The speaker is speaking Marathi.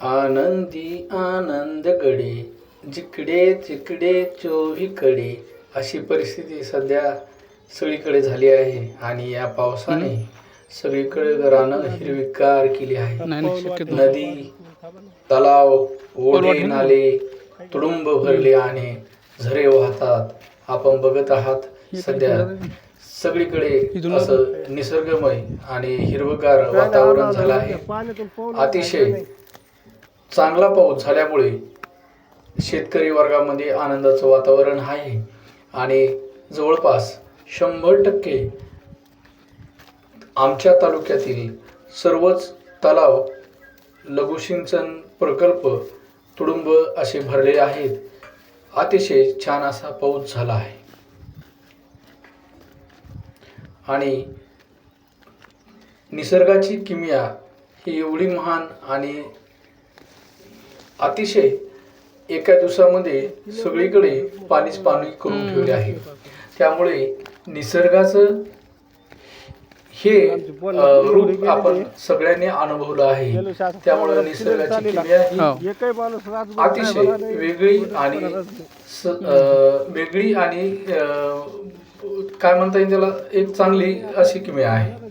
आनंदी आनंदगडे जिकडे तिकडे चोहीकडे अशी परिस्थिती सध्या सगळीकडे झाली आहे आणि या पावसाने सगळीकडे रानं हिरवीगार केली आहे. नदी तलाव ओढे नाले तुडुंब भरले आणि झरे वाहतात. आपण बघत आहात सध्या सगळीकडे असं निसर्गमय आणि हिरवगार वातावरण झालं आहे. अतिशय चांगला पाऊस झाल्यामुळे शेतकरी वर्गामध्ये आनंदाचं वातावरण आहे. आणि जवळपास शंभर टक्के आमच्या तालुक्यातील सर्वच तलाव लघुसिंचन प्रकल्प तुडुंब असे भरले आहेत. अतिशय छान असा पाऊस झाला आहे. आणि निसर्गाची किमया ही एवढी महान आणि अतिशय एका दिवसामध्ये सगळीकडे पाणीच पाणी करून ठेवले आहे त्यामुळे निसर्गाचं हे रूप आपण सगळ्यांनी अनुभवलं आहे त्यामुळे निसर्गाची किमया ही हो. अतिशय. वेगळी आणि वेगळी आणि काय म्हणता येईल त्याला एक चांगली अशी किमया आहे